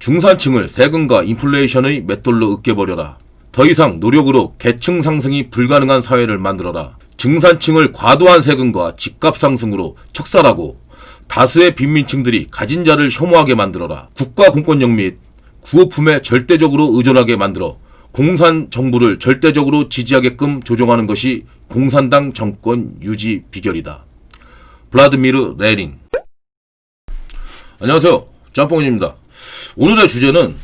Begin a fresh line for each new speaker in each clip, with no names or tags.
중산층을 세금과 인플레이션의 맷돌로 으깨버려라. 더 이상 노력으로 계층 상승이 불가능한 사회를 만들어라. 중산층을 과도한 세금과 집값 상승으로 척살하고 다수의 빈민층들이 가진 자를 혐오하게 만들어라. 국가 공권력 및 구호품에 절대적으로 의존하게 만들어 공산 정부를 절대적으로 지지하게끔 조종하는 것이 공산당 정권 유지 비결이다. 블라드미르 레닌 안녕하세요. 짬뽕입니다. 오늘의 주제는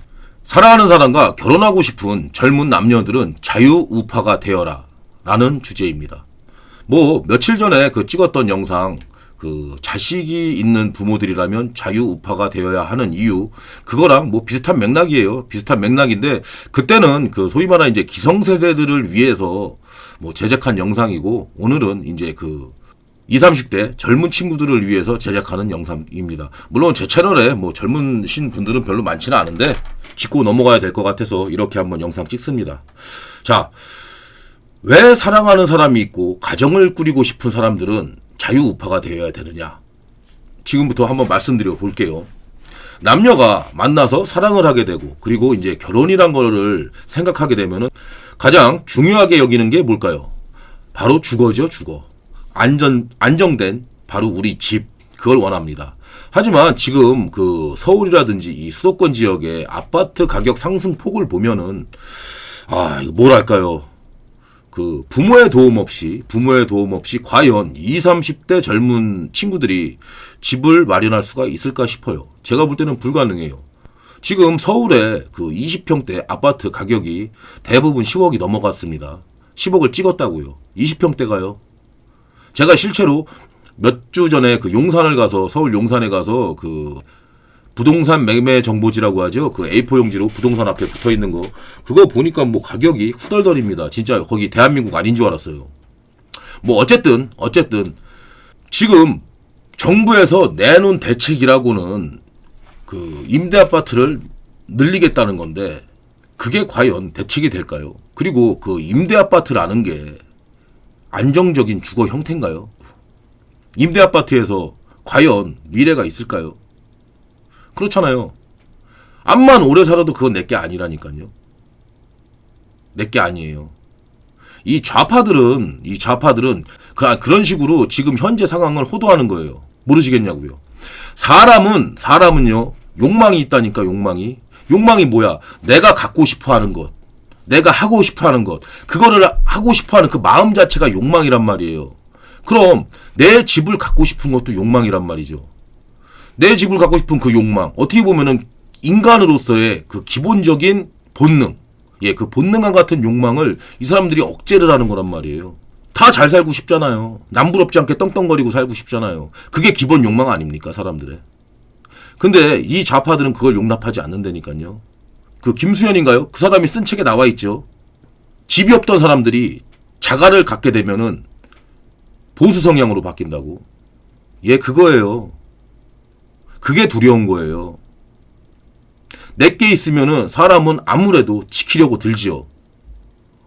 사랑하는 사람과 결혼하고 싶은 젊은 남녀들은 자유우파가 되어라 라는 주제입니다. 뭐 며칠 전에 그 찍었던 영상 그 자식이 있는 부모들이라면 자유우파가 되어야 하는 이유 그거랑 뭐 비슷한 맥락이에요. 비슷한 맥락인데 그때는 그 소위 말하는 이제 기성세대들을 위해서 뭐 제작한 영상이고 오늘은 이제 그 20, 30대 젊은 친구들을 위해서 제작하는 영상입니다. 물론 제 채널에 뭐 젊은 신 분들은 별로 많지는 않은데 짚고 넘어가야 될 것 같아서 이렇게 한번 영상 찍습니다. 자, 왜 사랑하는 사람이 있고 가정을 꾸리고 싶은 사람들은 자유우파가 되어야 되느냐? 지금부터 한번 말씀드려 볼게요. 남녀가 만나서 사랑을 하게 되고 그리고 이제 결혼이란 거를 생각하게 되면은 가장 중요하게 여기는 게 뭘까요? 바로 주거죠, 주거. 안전 안정된 바로 우리 집 그걸 원합니다. 하지만 지금 그 서울이라든지 이 수도권 지역의 아파트 가격 상승 폭을 보면은 아, 이거 뭐랄까요? 그 부모의 도움 없이 부모의 도움 없이 과연 20, 30대 젊은 친구들이 집을 마련할 수가 있을까 싶어요. 제가 볼 때는 불가능해요. 지금 서울에 그 20평대 아파트 가격이 대부분 10억이 넘어갔습니다. 10억을 찍었다고요. 20평대가요. 제가 실제로 몇 주 전에 그 용산을 가서 서울 용산에 가서 그 부동산 매매 정보지라고 하죠. 그 A4 용지로 부동산 앞에 붙어 있는 거. 그거 보니까 뭐 가격이 후덜덜입니다. 진짜 거기 대한민국 아닌 줄 알았어요. 뭐 어쨌든 어쨌든 지금 정부에서 내놓은 대책이라고는 그 임대 아파트를 늘리겠다는 건데 그게 과연 대책이 될까요? 그리고 그 임대 아파트라는 게 안정적인 주거 형태인가요? 임대 아파트에서 과연 미래가 있을까요? 그렇잖아요. 암만 오래 살아도 그건 내게 아니라니까요. 내게 아니에요. 이 좌파들은 이 좌파들은 그 그런 식으로 지금 현재 상황을 호도하는 거예요. 모르시겠냐고요. 사람은 사람은요 욕망이 있다니까 욕망이 욕망이 뭐야? 내가 갖고 싶어 하는 것, 내가 하고 싶어 하는 것, 그거를 하고 싶어 하는 그 마음 자체가 욕망이란 말이에요. 그럼 내 집을 갖고 싶은 것도 욕망이란 말이죠. 내 집을 갖고 싶은 그 욕망. 어떻게 보면은 인간으로서의 그 기본적인 본능. 예 그 본능과 같은 욕망을 이 사람들이 억제를 하는 거란 말이에요. 다 잘 살고 싶잖아요. 남부럽지 않게 떵떵거리고 살고 싶잖아요. 그게 기본 욕망 아닙니까 사람들의? 근데 이 좌파들은 그걸 용납하지 않는다니까요 그 김수현인가요 그 사람이 쓴 책에 나와 있죠 집이 없던 사람들이 자가를 갖게 되면은 보수 성향으로 바뀐다고 예 그거예요 그게 두려운 거예요. 내게 있으면은 사람은 아무래도 지키려고 들지요.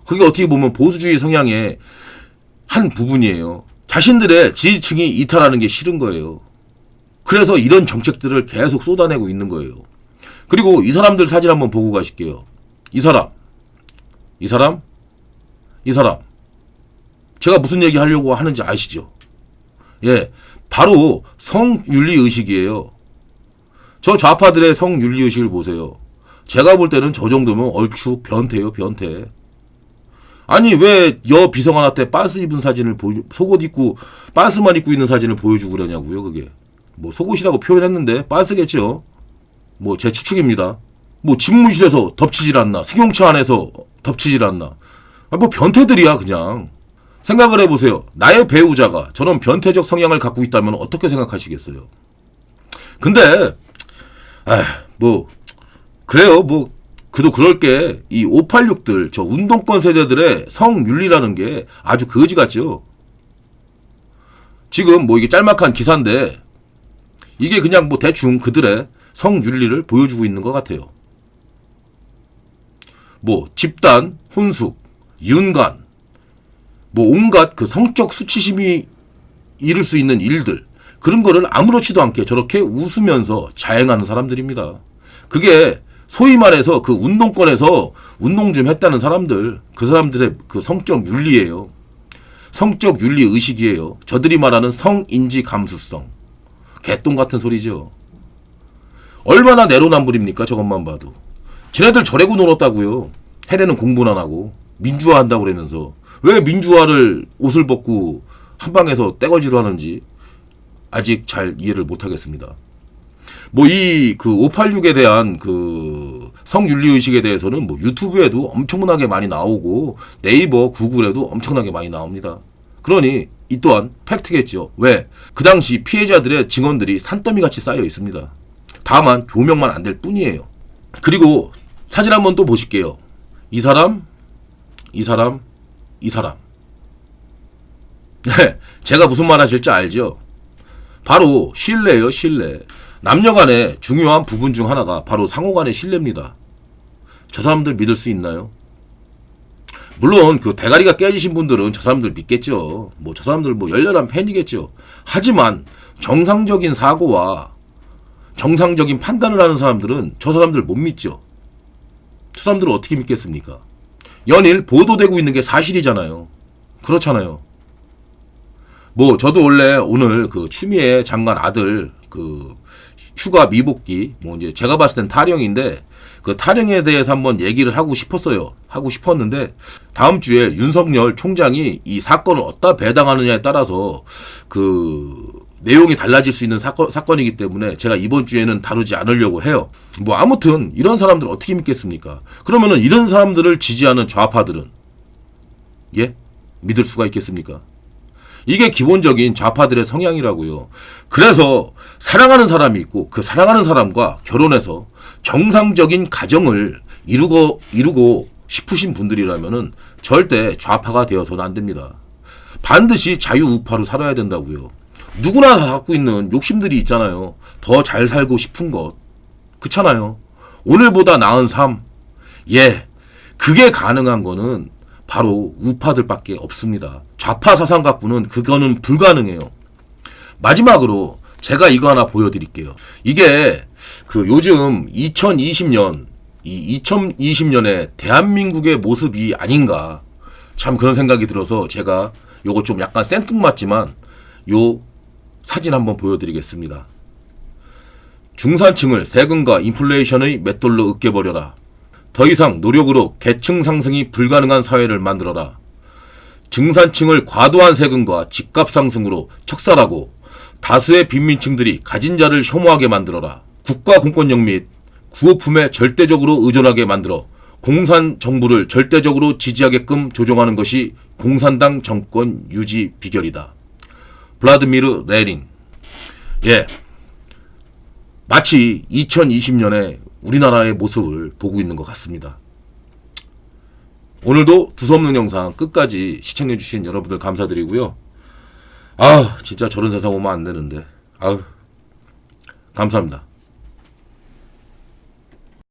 그게 어떻게 보면 보수주의 성향의 한 부분이에요. 자신들의 지지층이 이탈하는 게 싫은 거예요. 그래서 이런 정책들을 계속 쏟아내고 있는 거예요. 그리고 이 사람들 사진 한번 보고 가실게요. 이 사람, 이 사람, 이 사람. 제가 무슨 얘기 하려고 하는지 아시죠? 예, 바로 성윤리 의식이에요. 저 좌파들의 성윤리 의식을 보세요. 제가 볼 때는 저 정도면 얼추 변태요, 변태. 아니 왜 여 비서관한테 빤스 입은 사진을 보 속옷 입고 빤스만 입고 있는 사진을 보여주고 그러냐고요, 그게. 뭐 속옷이라고 표현했는데 빤스겠죠. 뭐 제 추측입니다. 뭐 집무실에서 덮치질 않나, 승용차 안에서 덮치질 않나. 아, 뭐 변태들이야 그냥. 생각을 해보세요. 나의 배우자가 저런 변태적 성향을 갖고 있다면 어떻게 생각하시겠어요? 근데 아, 뭐 그래요. 뭐 그도 그럴 게 이 586들 저 운동권 세대들의 성윤리라는 게 아주 거지 같죠. 지금 뭐 이게 짤막한 기사인데 이게 그냥 뭐 대충 그들의 성윤리를 보여주고 있는 것 같아요. 뭐 집단, 혼숙, 윤간, 뭐 온갖 그 성적 수치심이 이룰 수 있는 일들 그런 거를 아무렇지도 않게 저렇게 웃으면서 자행하는 사람들입니다. 그게 소위 말해서 그 운동권에서 운동 좀 했다는 사람들, 그 사람들의 그 성적 윤리예요. 성적 윤리 의식이에요. 저들이 말하는 성인지 감수성. 개똥 같은 소리죠. 얼마나 내로남불입니까? 저것만 봐도. 지네들 저래고 놀았다고요. 해내는 공부는 안 하고 민주화 한다고 그러면서 왜 민주화를 옷을 벗고 한방에서 떼거지로 하는지 아직 잘 이해를 못 하겠습니다. 뭐 이 그 586에 대한 그 성윤리 의식에 대해서는 뭐 유튜브에도 엄청나게 많이 나오고 네이버, 구글에도 엄청나게 많이 나옵니다. 그러니 이 또한 팩트겠죠. 왜? 그 당시 피해자들의 증언들이 산더미 같이 쌓여 있습니다. 다만 조명만 안 될 뿐이에요. 그리고 사진 한번 또 보실게요. 이 사람, 이 사람, 이 사람. 네, 제가 무슨 말 하실지 알죠? 바로 신뢰예요, 신뢰. 남녀 간의 중요한 부분 중 하나가 바로 상호 간의 신뢰입니다. 저 사람들 믿을 수 있나요? 물론 그 대가리가 깨지신 분들은 저 사람들 믿겠죠. 뭐 저 사람들 뭐 열렬한 팬이겠죠. 하지만 정상적인 사고와 정상적인 판단을 하는 사람들은 저 사람들 못 믿죠. 저 사람들을 어떻게 믿겠습니까? 연일 보도되고 있는 게 사실이잖아요. 그렇잖아요. 뭐 저도 원래 오늘 그 추미애 장관 아들 그 휴가 미복귀 뭐 이제 제가 봤을 땐 타령인데 그 타령에 대해서 한번 얘기를 하고 싶었어요. 하고 싶었는데 다음 주에 윤석열 총장이 이 사건을 어디다 배당하느냐에 따라서 그 내용이 달라질 수 있는 사건, 사건이기 때문에 제가 이번 주에는 다루지 않으려고 해요. 뭐 아무튼 이런 사람들 어떻게 믿겠습니까? 그러면은 이런 사람들을 지지하는 좌파들은 예? 믿을 수가 있겠습니까? 이게 기본적인 좌파들의 성향이라고요. 그래서 사랑하는 사람이 있고 그 사랑하는 사람과 결혼해서 정상적인 가정을 이루고 이루고 싶으신 분들이라면은 절대 좌파가 되어서는 안 됩니다. 반드시 자유우파로 살아야 된다고요. 누구나 다 갖고 있는 욕심들이 있잖아요. 더 잘 살고 싶은 것. 그렇잖아요. 오늘보다 나은 삶. 예. 그게 가능한 거는 바로 우파들밖에 없습니다. 좌파 사상 갖고는 그거는 불가능해요. 마지막으로 제가 이거 하나 보여드릴게요. 이게 그 요즘 2020년 이 2020년의 대한민국의 모습이 아닌가 참 그런 생각이 들어서 제가 요거 좀 약간 생뚱맞지만 요 사진 한번 보여드리겠습니다. 중산층을 세금과 인플레이션의 맷돌로 으깨버려라. 더 이상 노력으로 계층 상승이 불가능한 사회를 만들어라. 중산층을 과도한 세금과 집값 상승으로 척살하고 다수의 빈민층들이 가진 자를 혐오하게 만들어라. 국가 공권력 및 구호품에 절대적으로 의존하게 만들어 공산 정부를 절대적으로 지지하게끔 조종하는 것이 공산당 정권 유지 비결이다. 블라드미르 레닌. 예. 마치 2020년에 우리나라의 모습을 보고 있는 것 같습니다. 오늘도 두서없는 영상 끝까지 시청해주신 여러분들 감사드리고요. 아, 진짜 저런 세상 오면 안 되는데. 아우, 감사합니다.